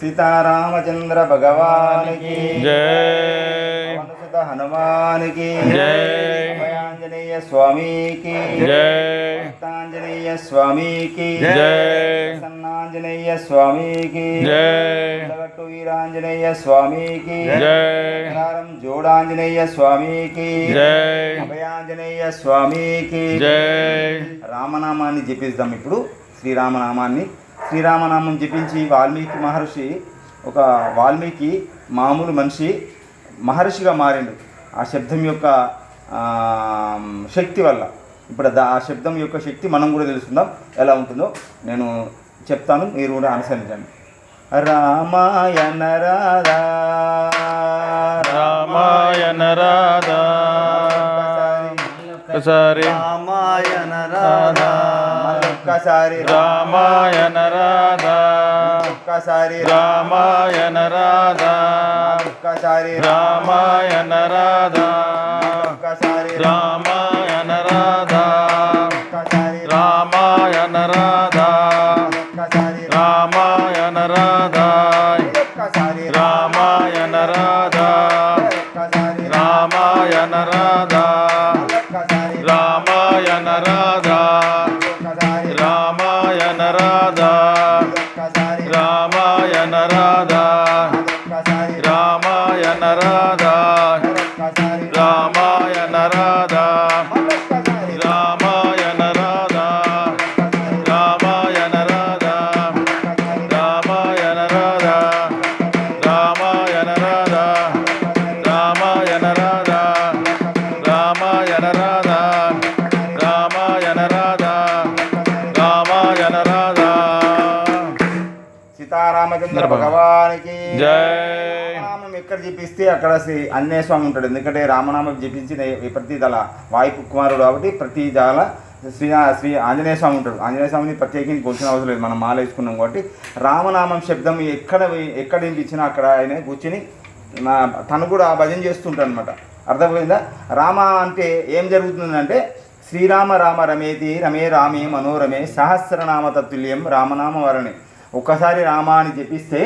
సీతారామచంద్ర భగవానికి హనుమానికి జై. అభయాంజనేయ స్వామికి జై. భక్తాంజనేయ స్వామికి జై. ప్రసన్నాంజనేయ స్వామికి జై. ఉండగట్టు వీరాంజనేయ స్వామికి జై. కారం జోడాంజనేయ స్వామికి జై. అభయాంజనేయ స్వామికి. జై. రామనామాన్ని జపిస్తాం ఇప్పుడు శ్రీరామనామాన్ని. శ్రీరామనామం జపించి వాల్మీకి మహర్షి ఒక వాల్మీకి మామూలు మనిషి మహర్షిగా మారిండు. ఆ శబ్దం యొక్క శక్తి వల్ల. ఇప్పుడు దా- ఆ శబ్దం యొక్క శక్తి మనం కూడా తెలుసుకుందాం ఎలా ఉంటుందో నేను చెప్తాను మీరు కూడా అనుసరించండి. రామాయణ రాధా. రామాయణ రాధా. ఒకసారి రామాయణ రాధా. ఒక్కసారి రామాయణ రాధా. ఒక్కసారి రామాయణ రాధా. ఒక్కసారి రామాయణ రాధా. ఒక్కసారి రామాయణ రాధా. ఒక్కసారి రామాయణ రాధా. ఒక్కసారి రామాయణ రాధా. ఒక్కసారి రామాయణ రాధా. ఒక్కసారి రామాయణ రాధా. రామాయణ రాధా ఒక్కసారి రామాయణ రాధా రామాయణ రాధా రామాయణ రాధా రామాయణ రాధా రామాయణ రాధా రామాయణ రాధా రామాయణ రాధా రామాయణ రాధా సీతారామచంద్ర భగవానికి. జై ఇక్కడ చూపిస్తే జపిస్తే అక్కడ శ్రీ ఆంజనేయ స్వామి ఉంటాడు. ఎందుకంటే రామనామం జపించిన ప్రతి దళ వాయు కుమారుడు కాబట్టి ప్రతి దళ శ్రీ శ్రీ ఆంజనేయ స్వామి ఉంటాడు. ఆంజనేయ స్వామిని ప్రత్యేకించి కొలిసిన అవసరం లేదు. మనం మాల వేసుకున్నాం కాబట్టి రామనామం శబ్దం ఎక్కడ ఎక్కడ వినిపించినా అక్కడ ఆయన కూర్చుని నా తను కూడా భజన చేస్తుంటాడు అనమాట అర్థమైందా? రామ అంటే ఏం జరుగుతుందంటే శ్రీరామ రామ రమేతి రమే రామే మనోరమే సహస్రనామ తత్తుల్యం రామనామ వరణి. ఒక్కసారి రామ అని జపిస్తే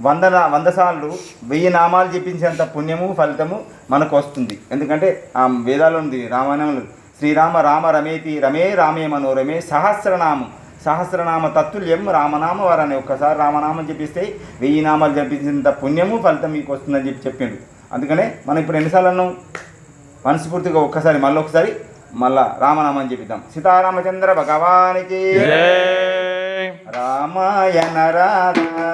వంద వంద సార్లు వెయ్యి నామాలు జపించేంత పుణ్యము ఫలితము మనకు వస్తుంది ఎందుకంటే ఆ వేదాలు ఉంది రామాయణంలో శ్రీరామ రామ రమేతి రమే రామే మనోరమే సహస్రనామం. సహస్రనామ తత్తుల్యం రామనామ వరని ఒక్కసారి రామనామం జపిస్తే వెయ్యి నామాలు జపించేంత పుణ్యము ఫలితం మీకు వస్తుందని చెప్పి చెప్పిండు. అందుకనే మనం ఇప్పుడు ఎన్నిసార్లు అన్నాం? మనస్ఫూర్తిగా ఒక్కసారి మళ్ళీ ఒకసారి మళ్ళా రామనామం చెప్తాం సీతారామచంద్ర భగవానికి రామాయణ రాధా.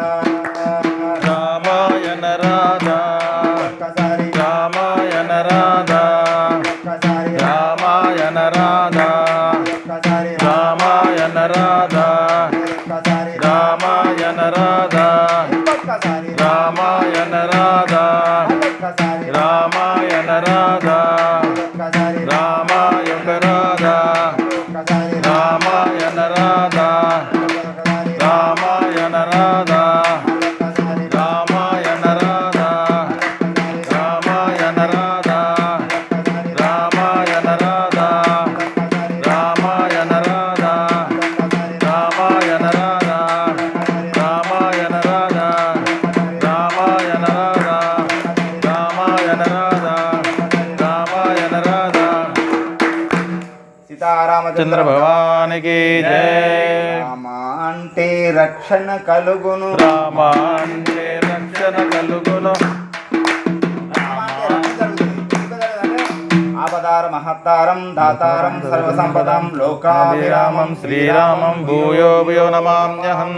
రక్షణ కలుగును. రామ అంటే రక్షణ కలుగును. ఆపదార మహత్తారం దాతారం సర్వసంపదం లోకాభిరామం శ్రీరామం భూయో భూయో నమామ్యహం.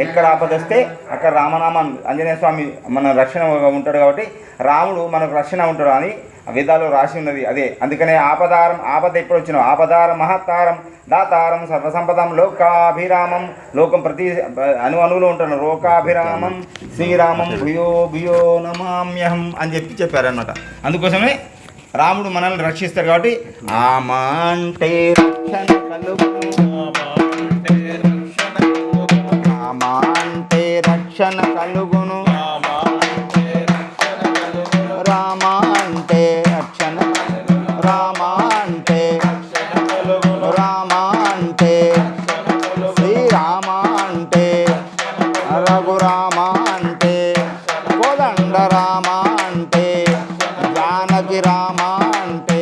ఎక్కడ ఆపదొస్తే అక్కడ రామనామం ఆంజనేయ స్వామి మన రక్షణ ఉంటాడు కాబట్టి రాముడు మనకు రక్షణ ఉంటాడు అని వేదాల్లో రాసి ఉన్నది అదే. అందుకనే ఆపదారం ఆపద ఎప్పుడు వచ్చినా? ఆపదారం మహత్తారం దాతారం సర్వసంపదం లోకాభిరామం లోకం ప్రతి అను అనువులో ఉంటాను లోకాభిరామం శ్రీరామం భూయో భూయో నమామ్యహం అని చెప్పి చెప్పారనమాట అందుకోసమే రాముడు మనల్ని రక్షిస్తాడు కాబట్టి ఆమా అంటే రక్షణ కలుగు రామ అంటే రక్షణ కలుగు రామ అంటే జానకి రామ అంటే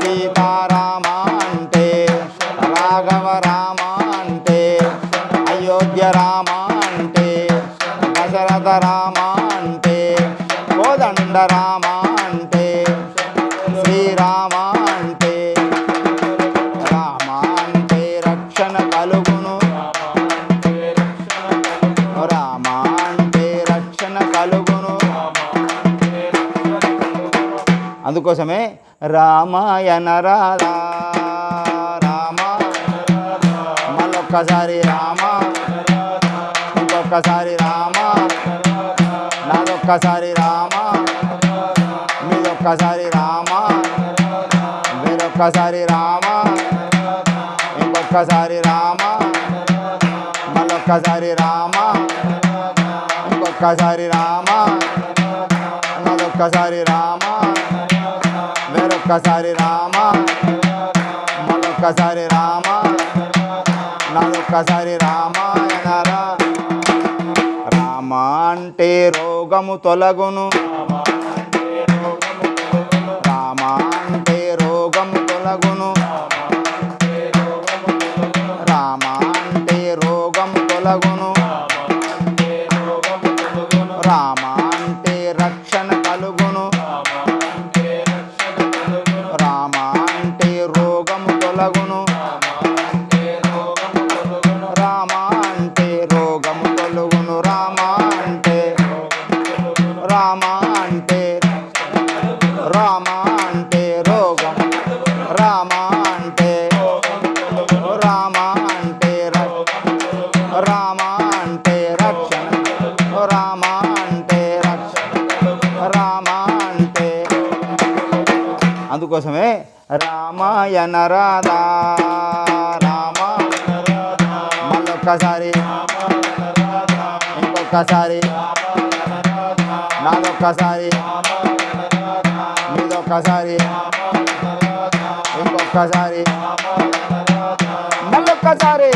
సీతారామ అంటే రాఘవ రామ అంటే అయోధ్య రామ అంటే దశరథ రామ అంటే కోదండ అందుకోసమే రామాయణ రాధా రామ మళ్ళొక్కసారి రామ ఇంకొక్కసారి రామ నాదొక్కసారి రామ మీదొక్కసారి రామ మీరొక్కసారి రామ ఇంకొక్కసారి రామ మళ్ళొక్కసారి రామ ఇంకొక్కసారి రామ నాదొక్కసారి రామ వేరొక్కసారి రామ మరొక్కసారి రామ నాదొక్కసారి రామాయణరా రామ అంటే రోగము తొలగును. రామ అంటే రోగము తొలగును. అందుకోసమే రామాయణ రాధా రామ మళ్ళొక్కసారి ఇంకొకసారి నాదొక్కసారి మీదొక్కసారి ఇంకొకసారి మళ్ళొక్కసారి.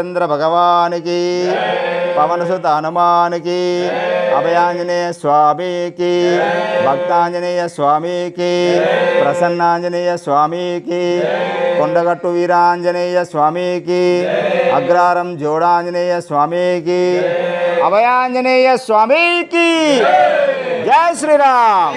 రామచంద్ర భగవానికి పవనసుత హనుమానికి అభయాంజనేయ స్వామికి భక్తాంజనేయ స్వామికి ప్రసన్నాంజనేయ స్వామికి కొండగట్టు వీరాంజనేయ స్వామికి అగ్రారం జోడాంజనేయ స్వామికి అభయాంజనేయ స్వామికి జై శ్రీరామ్!